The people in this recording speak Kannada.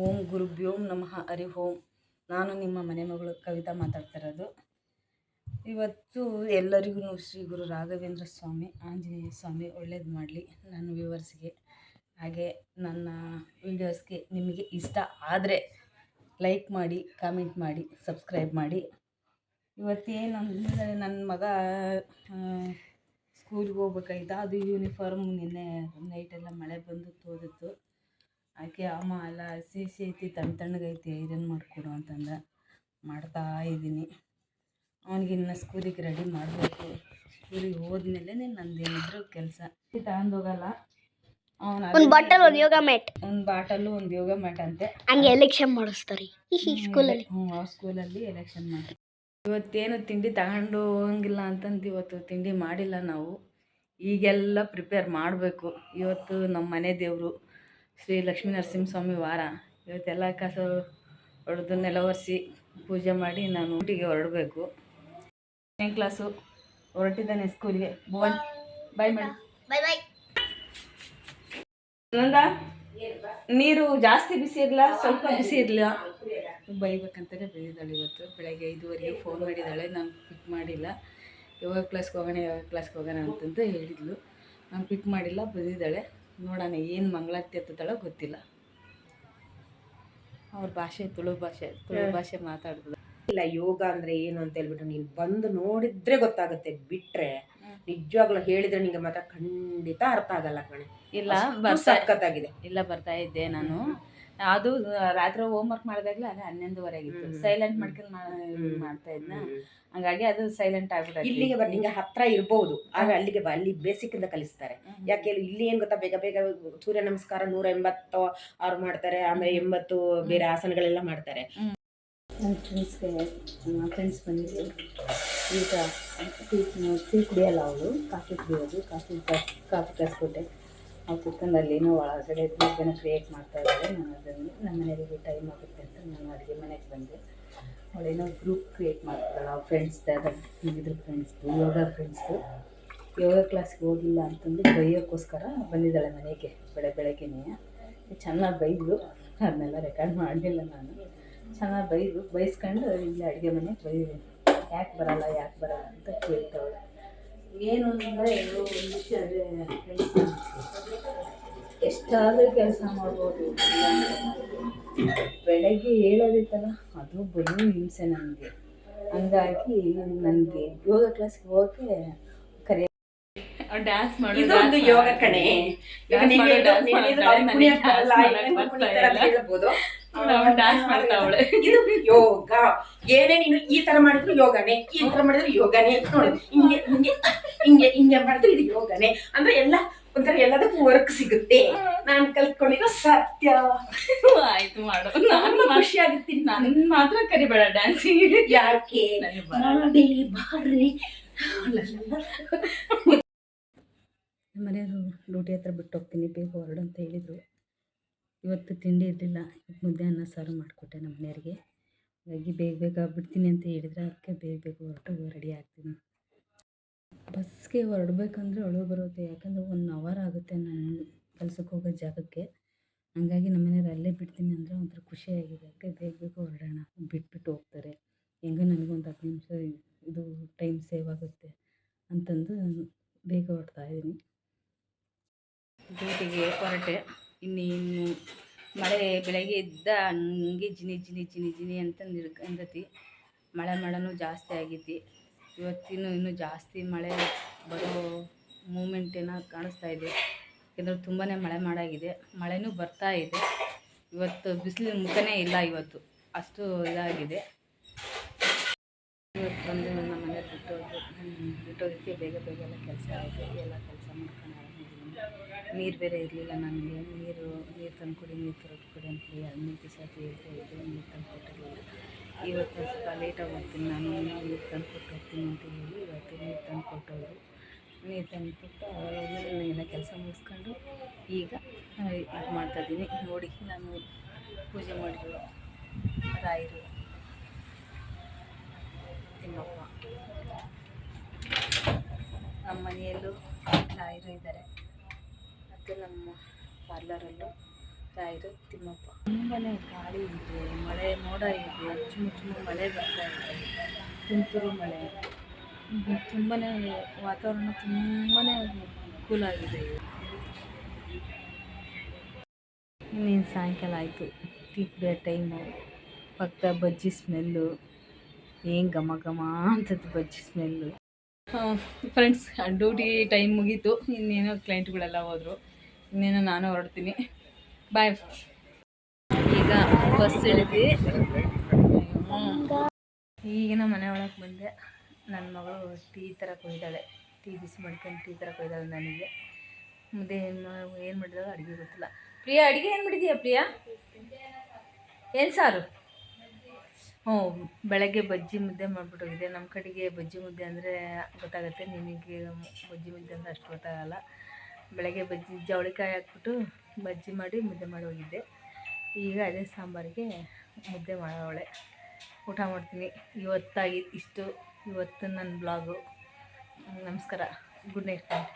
ಓಂ ಗುರುಭ್ಯೋಂ ನಮಃ, ಹರಿ ಓಂ. ನಾನು ನಿಮ್ಮ ಮನೆ ಮಗಳು ಕವಿತಾ ಮಾತಾಡ್ತಿರೋದು. ಇವತ್ತು ಎಲ್ಲರಿಗೂ ಶ್ರೀ ಗುರು ರಾಘವೇಂದ್ರ ಸ್ವಾಮಿ, ಆಂಜನೇಯ ಸ್ವಾಮಿ ಒಳ್ಳೇದು ಮಾಡಲಿ ನನ್ನ ವ್ಯೂವರ್ಸ್ಗೆ. ಹಾಗೆ ನನ್ನ ವೀಡಿಯೋಸ್ಗೆ ನಿಮಗೆ ಇಷ್ಟ ಆದರೆ ಲೈಕ್ ಮಾಡಿ, ಕಾಮೆಂಟ್ ಮಾಡಿ, ಸಬ್ಸ್ಕ್ರೈಬ್ ಮಾಡಿ. ಇವತ್ತೇನು ಅಂದರೆ ನನ್ನ ಮಗ ಸ್ಕೂಲ್ಗೆ ಹೋಗ್ಬೇಕಾಯ್ತಾ. ಅದು ಯೂನಿಫಾರ್ಮ್ ನಿನ್ನೆ ನೈಟೆಲ್ಲ ಮಳೆ ಬಂದು ತೋದಿತ್ತು. ಆಕೆ ಅಮ್ಮ ಎಲ್ಲ ಹಸಿ ಹಸಿ ಐತಿ ತಣ್ಣ ತಣ್ಣಗೈತಿ ಐರನ್ ಮಾಡಿಕೊಡು ಅಂತಂದ ಮಾಡ್ತಾ ಇದ್ದೀನಿ. ಅವನಿಗೆ ಇನ್ನು ಸ್ಕೂಲಿಗೆ ರೆಡಿ ಮಾಡಬೇಕು. ಸ್ಕೂಲಿಗೆ ಹೋದ್ಮೇಲೆ ನಂದೇನಿದ್ರು ಕೆಲಸ. ತಗೊಂಡೋಗಲ್ಲ ಹೋಗಲ್ಲ. ಒಂದು ಬಾಟಲ್ ಒಂದು ಯೋಗ ಮ್ಯಾಟ್ ಒಂದು ಬಾಟಲು ಒಂದು ಯೋಗ ಮ್ಯಾಟ್ ಅಂತೆ. ಹಂಗೆ ಎಲೆಕ್ಷನ್ ಮಾಡಿಸ್ತಾರೆ. ಈ ಸ್ಕೂಲಲ್ಲಿ ಹ್ಞೂ ಆ ಸ್ಕೂಲಲ್ಲಿ ಎಲೆಕ್ಷನ್ ಮಾಡಿ ಇವತ್ತೇನು ತಿಂಡಿ ತಗೊಂಡು ಹೋಗಂಗಿಲ್ಲ ಅಂತಂದು ಇವತ್ತು ತಿಂಡಿ ಮಾಡಿಲ್ಲ ನಾವು. ಈಗೆಲ್ಲ ಪ್ರಿಪೇರ್ ಮಾಡಬೇಕು. ಇವತ್ತು ನಮ್ಮ ಮನೆ ದೇವರು. ಶ್ರೀ ಲಕ್ಷ್ಮೀ ನರಸಿಂಹಸ್ವಾಮಿ ವಾರ. ಇವತ್ತೆಲ್ಲ ಕಸ ಹೊಡೆದು ನೆಲ ಒರೆಸಿ ಪೂಜೆ ಮಾಡಿ ನಾನು ಊಟಿಗೆ ಹೊರಡಬೇಕು. ಏನು ಕ್ಲಾಸು ಹೊರಟಿದ್ದಾನೆ ಸ್ಕೂಲಿಗೆ Bhuvan bye madam bye bye ನಂದ ನೀರು ಜಾಸ್ತಿ ಬಿಸಿ ಇರಲ್ಲ ಸ್ವಲ್ಪ ಬಿಸಿ ಇರಲಿಲ್ಲ ಬೈಬೇಕಂತಲೇ ಬೈದಿದ್ದಾಳೆ ಇವತ್ತು. ಬೆಳಗ್ಗೆ ಐದುವರೆಗೆ ಫೋನ್ ಮಾಡಿದ್ದಾಳೆ. ನಾನು ಪಿಕ್ ಮಾಡಿಲ್ಲ. ಯಾವಾಗ ಕ್ಲಾಸ್ಗೆ ಹೋಗೋಣ ಯಾವಾಗ ಕ್ಲಾಸ್ಗೆ ಹೋಗೋಣ ಅಂತಂದು ಹೇಳಿದ್ಲು. ನಾನು ಪಿಕ್ ಮಾಡಿಲ್ಲ ಬೈದಿದ್ದಾಳೆ. ನೋಡೋಣ ಏನು ಮಂಗಳಾರತಿ ಎತ್ತುತ್ತಾಳೋ ಗೊತ್ತಿಲ್ಲ. ಅವ್ರ ಭಾಷೆ ತುಳು ಭಾಷೆ ತುಳು ಭಾಷೆ ಮಾತಾಡ್ತದೆ. ಇಲ್ಲ ಯೋಗ ಅಂದ್ರೆ ಏನು ಅಂತ ಹೇಳ್ಬಿಟ್ಟು ನೀನು ಬಂದು ನೋಡಿದ್ರೆ ಗೊತ್ತಾಗುತ್ತೆ ಬಿಟ್ರೆ ನಿಜವಾಗ್ಲೂ ಹೇಳಿದ್ರೆ ನಿಂಗೆ ಮಾತ್ರ ಖಂಡಿತ ಅರ್ಥ ಆಗಲ್ಲ ಕಣೆ. ಇಲ್ಲ ಬರ್ತಾ ಇಲ್ಲ ಬರ್ತಾ ಇದ್ದೆ ನಾನು. ಅದು ರಾತ್ರಿ ಹೋಮ್ ವರ್ಕ್ ಮಾಡಿದಾಗ್ಲೂ ಅದೇ ಹನ್ನೊಂದುವರೆಗಿತ್ತು ಸೈಲೆಂಟ್ ಮಾಡ್ಕೊಂಡು ಮಾಡ್ತಾ ಇದ್ನ. ಹಂಗಾಗಿ ಅದು ಸೈಲೆಂಟ್ ಆಗ್ಬಿಟ್ಟು ಇಲ್ಲಿಗೆ ಬರ್ ನಿಂಗೆ ಹತ್ರ ಇರ್ಬೋದು. ಆಗ ಅಲ್ಲಿಗೆ ಬಾ ಅಲ್ಲಿ ಬೇಸಿಕ್ ಇಂದ ಕಲಿಸ್ತಾರೆ. ಯಾಕೆ ಹೇಳಿ ಇಲ್ಲಿ ಏನ್ ಗೊತ್ತಾ? ಬೇಗ ಬೇಗ ಸೂರ್ಯ ನಮಸ್ಕಾರ ನೂರ ಎಂಬತ್ತು ಅವ್ರು ಮಾಡ್ತಾರೆ. ಆಮೇಲೆ ಎಂಬತ್ತು ಬೇರೆ ಆಸನಗಳೆಲ್ಲ ಮಾಡ್ತಾರೆ. ನನ್ನ ಫ್ರೆಂಡ್ಸ್ಗೆ ನನ್ನ ಫ್ರೆಂಡ್ಸ್ ಬಂದಿದ್ದು ಈಗ ಟೀ ಟೀ ಕುಡಿಯಲ್ಲ ಅವಳು. ಕಾಫಿ ಕುಡಿಯೋದು. ಕಾಫಿ ಕಾಫಿ ಕಾಸ್ಕೊಟ್ಟೆ ಕುತ್ಕೊಂಡು ಏನೋ ಒಳಗಡೆ ಜನ ಕ್ರಿಯೇಟ್ ಮಾಡ್ತಾ ಇದ್ದಾರೆ. ನಾನು ಅದನ್ನು ನಮ್ಮ ಮನೆಯವರಿಗೆ ಟೈಮ್ ಆಗುತ್ತೆ ಅಂತ ನಾನು ಅಡುಗೆ ಮನೆಗೆ ಬಂದೆ. ಅವಳೇನೋ ಗ್ರೂಪ್ ಕ್ರಿಯೇಟ್ ಮಾಡ್ತಾಳೆ, ಅವ್ರ ಫ್ರೆಂಡ್ಸ್ ಇದ್ರ ಫ್ರೆಂಡ್ಸ್ದು ಯೋಗ ಫ್ರೆಂಡ್ಸ್ದು ಯೋಗ ಕ್ಲಾಸ್ಗೆ ಹೋಗಿಲ್ಲ ಅಂತಂದು ಬೈಯೋಕ್ಕೋಸ್ಕರ ಬಂದಿದ್ದಾಳೆ ಮನೆಗೆ, ಬೆಳೆ, ಬೆಳಗ್ಗೆನೇ. ಚೆನ್ನಾಗಿ ಬೈದು ಅದನ್ನೆಲ್ಲ ರೆಕಾರ್ಡ್ ಮಾಡಲಿಲ್ಲ ನಾನು. ಚೆನ್ನಾಗಿ ಬೈದು ಬೈಸ್ಕೊಂಡು ಇಲ್ಲಿ ಅಡುಗೆ ಮನೆಗೆ ಬೈದಿದ್ದೀನಿ ಯಾಕೆ ಬರಲ್ಲ ಯಾಕೆ ಬರಲ್ಲ ಅಂತ ಕೇಳ್ತಾವಳೆ ಏನು ಅಂದರೆ ಒಂದು ವಿಷಯ ಅದೇ ಎಷ್ಟಾದರೂ ಕೆಲಸ ಮಾಡ್ಬೋದು. ಬೆಳಗ್ಗೆ ಹೇಳೋದಿತ್ತಲ್ಲ ಅದು ಬರೀ ಹಿಂಸೆ ನನಗೆ ಹಂಗಾಗಿ ನನಗೆ ಯೋಗ ಕ್ಲಾಸ್ಗೆ ಹೋಗಕ್ಕೆ ಕರೆ ಡ್ಯಾನ್ಸ್ ಇದೊಂದು ಯೋಗ ಕಣೆ. ಡ್ಯಾನ್ಸ್ ಮಾಡು, ಮಾಡು, ಮಾಡು. ಅವ್ಳು ಮಾಡ್ತಾವಳೆ. ಇದು ಯೋಗ. ಏನೇ ನೀನು ಈ ತರ ಮಾಡಿದ್ರು ಯೋಗನೇ ಈ ತರ ಮಾಡಿದ್ರು ಯೋಗನೇ ನೋಡಿ. ಹಿಂಗೆ ಹಿಂಗೆ ಹಿಂಗೆ ಹಿಂಗೆ ಮಾಡಿದ್ರೆ ಇದು ಯೋಗನೇ ಅಂದ್ರೆ ಎಲ್ಲ ಒಂಥರ ಎಲ್ಲದಕ್ಕೂ ವರ್ಕ್ ಸಿಗುತ್ತೆ. ನಾನು ಕಲ್ತ್ಕೊಂಡಿರೋ ಸತ್ಯ. ಆಯ್ತು ಮಾಡೋ. ನಾನು ಖುಷಿ ಆಗುತ್ತೀನಿ ನಾನು ನನ್ನ ಮಾತ್ರ ಕರಿಬೇಡ ಡ್ಯಾನ್ಸಿಂಗ್ ಯಾಕೆ. ಮಾಡಿ ಬಾರ್ರಿ. ಮನೆಯವರು ಡ್ಯೂಟಿ ಹತ್ರ ಬಿಟ್ಟು ಹೋಗ್ತೀನಿ ಬೇಗ ಹೊರಡು ಅಂತ ಹೇಳಿದರು. ಇವತ್ತು ತಿಂಡಿ ಇರಲಿಲ್ಲ. ಮುದ್ದೆ ಅನ್ನ ಸಾರು ಮಾಡಿಕೊಟ್ಟೆ ನಮ್ಮ ಮನೆಯವ್ರಿಗೆ ಹಾಗಾಗಿ ಬೇಗ ಬೇಗ ಬಿಡ್ತೀನಿ ಅಂತ ಹೇಳಿದ್ರೆ. ಅದಕ್ಕೆ ಬೇಗ ಬೇಗ ಹೊರಟು ರೆಡಿ ಆಗ್ತೀನಿ. ಬಸ್ಗೆ ಹೊರಡ್ಬೇಕಂದ್ರೆ ಅಳು ಬರುತ್ತೆ, ಯಾಕಂದರೆ ಒನ್ ಅವರ್ ಆಗುತ್ತೆ ನಾನು ಕೆಲ್ಸಕ್ಕೆ ಹೋಗೋ ಜಾಗಕ್ಕೆ. ಹಂಗಾಗಿ ನಮ್ಮ ಮನೆಯವ್ರು ಅಲ್ಲೇ ಬಿಡ್ತೀನಿ ಅಂದರೆ ಒಂಥರ ಖುಷಿಯಾಗಿದೆ ಅದಕ್ಕೆ ಬೇಗ ಬೇಗ ಹೊರಡೋಣ? ಬಿಟ್ಬಿಟ್ಟು ಹೋಗ್ತಾರೆ. ಹೆಂಗೋ ನನಗೊಂದು ಹತ್ತು ನಿಮಿಷ ಇದು ಟೈಮ್ ಸೇವ್ ಆಗುತ್ತೆ ಅಂತಂದು ಬೇಗ ಹೊರಡ್ತಾ ಇದ್ದೀನಿ. ಡ್ಯೂಟಿಗೆ ಹೊರಟೆ ಇನ್ನು ಮಳೆ ಬೆಳಗ್ಗೆ ಎದ್ದ ಹಂಗೆ ಜಿನಿ ಜಿನಿ ಜಿನಿ ಜಿನಿ ಅಂತ ನಿಡ್ಕಂದತಿ ಮಳೆ ಮಳೆನೂ ಜಾಸ್ತಿ ಆಗೈತಿ ಇವತ್ತಿನ ಇನ್ನೂ ಜಾಸ್ತಿ ಮಳೆ ಬರೋ ಮೂಮೆಂಟ್ ಏನೋ ಕಾಣಿಸ್ತಾ ಇದೆ. ಯಾಕೆಂದರೆ ತುಂಬಾ ಮಳೆ ಮಾಡಾಗಿದೆ. ಮಳೆನೂ ಬರ್ತಾ ಇದೆ. ಇವತ್ತು ಬಿಸಿಲು ಮುಖನೇ ಇಲ್ಲ ಇವತ್ತು. ಅಷ್ಟು ಇದಾಗಿದೆ. ಇವತ್ತು ಬಂದು ನಮ್ಮ ಮನೆ ಬಿಟ್ಟೋದು ಬಿಟ್ಟೋದಕ್ಕೆ ಬೇಗ ಬೇಗ ಎಲ್ಲ ಕೆಲಸ ಆಯಿತು. ಎಲ್ಲ ಕೆಲಸ ಮಾಡ್ಕೊಂಡು ನೀರು ಬೇರೆ ಇರಲಿಲ್ಲ ನನಗೆ. ನೀರು ನೀರು ತಂದುಕೊಡಿ, ನೀರು ತರೋದು ಕೊಡಿ ಎರಡು ಮೂರು ದಿವಸ ಹೇಳ್ತಾ ಇದ್ದೆ. ನೀರು ತಂದು ಕೊಟ್ಟಿರಲಿಲ್ಲ ಇವತ್ತು ಸ್ವಲ್ಪ ಲೇಟಾಗಿ ಹೋಗ್ತೀನಿ ನಾನು ನೀರು ತಂದು ಕೊಟ್ಟು ಹೋಗ್ತೀನಿ ಅಂತ ಹೇಳಿ ಇವತ್ತು ನೀರು ತಂದು ಕೊಟ್ಟವರು. ನೀರು ತಂದು ಕೊಟ್ಟು ಆಮೇಲೆ ಎಲ್ಲ ಕೆಲಸ ಮುಗಿಸ್ಕೊಂಡು ಈಗ ಇದು ಮಾಡ್ತಾಯಿದ್ದೀನಿ ನೋಡಿ, ನಾನು ಪೂಜೆ ಮಾಡಿದ್ರು ರಾಯರು ತಿಮ್ಮಪ್ಪ ನಮ್ಮ ಮನೆಯಲ್ಲೂ ರಾಯರು ಇದ್ದಾರೆ ಮತ್ತು ನಮ್ಮ ಪಾರ್ಲರಲ್ಲೂ ರಾಯರು ತಿಮ್ಮಪ್ಪ ತುಂಬಾ ಗಾಳಿ ಇದೆ. ಮಳೆ, ಮೋಡ ಇದೆ ಚುಮ್ಮು ಮಳೆ ಬರ್ತಾ ಇದೆ, ತುಂತುರು ಮಳೆ. ತುಂಬಾ ವಾತಾವರಣ ತುಂಬಾ ಕೂಲಾಗಿದೆ ಇನ್ನೇನು ಸಾಯಂಕಾಲ ಆಯಿತು? ಕುಡಿಯೋ ಟೈಮು ಪಕ್ಕ ಬಜ್ಜಿ ಸ್ಮೆಲ್ಲು ಏನು ಘಮ ಘಮ ಅಂತದ್ದು ಬಜ್ಜಿ ಸ್ಮೆಲ್ಲು ಫ್ರೆಂಡ್ಸ್ ಡ್ಯೂಟಿ ಟೈಮ್ ಮುಗೀತು. ಇನ್ನೇನೋ ಕ್ಲೈಂಟ್ಗಳೆಲ್ಲ ಹೋದರು. ಇನ್ನೇನೋ ನಾನು ಹೊರಡ್ತೀನಿ. ಬಾಯ್ ಈಗ ಬಸ್ ಇಳಿದ್ವಿ. ಈಗಿನ ಮನೆ ಒಳಗೆ ಬಂದೆ. ನನ್ನ ಮಗಳು ಟೀ ಥರ ಕೊಯ್ದಾಳೆ. ಟೀ ಬಿಸಿ ಮಾಡ್ಕೊಂಡು ಟೀ ಥರ ಕೊಯ್ದಾಳೆ ನನಗೆ. ಮುದ್ದೆ ಏನು ಏನು ಮಾಡಿದಾಗ ಅಡುಗೆ ಗೊತ್ತಿಲ್ಲ. ಪ್ರಿಯಾ, ಅಡುಗೆ ಏನು ಮಾಡಿದೀಯ ಪ್ರಿಯಾ? ಏನು ಸಾರು? ಹ್ಞೂ, ಬೆಳಗ್ಗೆ ಬಜ್ಜಿ ಮುದ್ದೆ ಮಾಡಿಬಿಟ್ಟೋಗಿದೆ. ನಮ್ಮ ಕಡೆಗೆ ಬಜ್ಜಿ ಮುದ್ದೆ ಅಂದರೆ ಗೊತ್ತಾಗುತ್ತೆ. ನಿಮಗೆ ಬಜ್ಜಿ ಮುದ್ದೆ ಅಂದರೆ ಅಷ್ಟು ಗೊತ್ತಾಗಲ್ಲ. ಬೆಳಗ್ಗೆ ಬಜ್ಜಿ, ಜವಳಿಕಾಯಿ ಹಾಕ್ಬಿಟ್ಟು ಬಜ್ಜಿ ಮಾಡಿ ಮುದ್ದೆ ಮಾಡಿ ಹೋಗಿದ್ದೆ. ಈಗ ಅದೇ ಸಾಂಬಾರಿಗೆ ಮುದ್ದೆ ಮಾಡೋವಳೆ. ಊಟ ಮಾಡ್ತೀನಿ. ಇವತ್ತಾಗಿ ಇಷ್ಟು. ಇವತ್ತು ನನ್ನ ಬ್ಲಾಗು ನಮಸ್ಕಾರ. Good night friend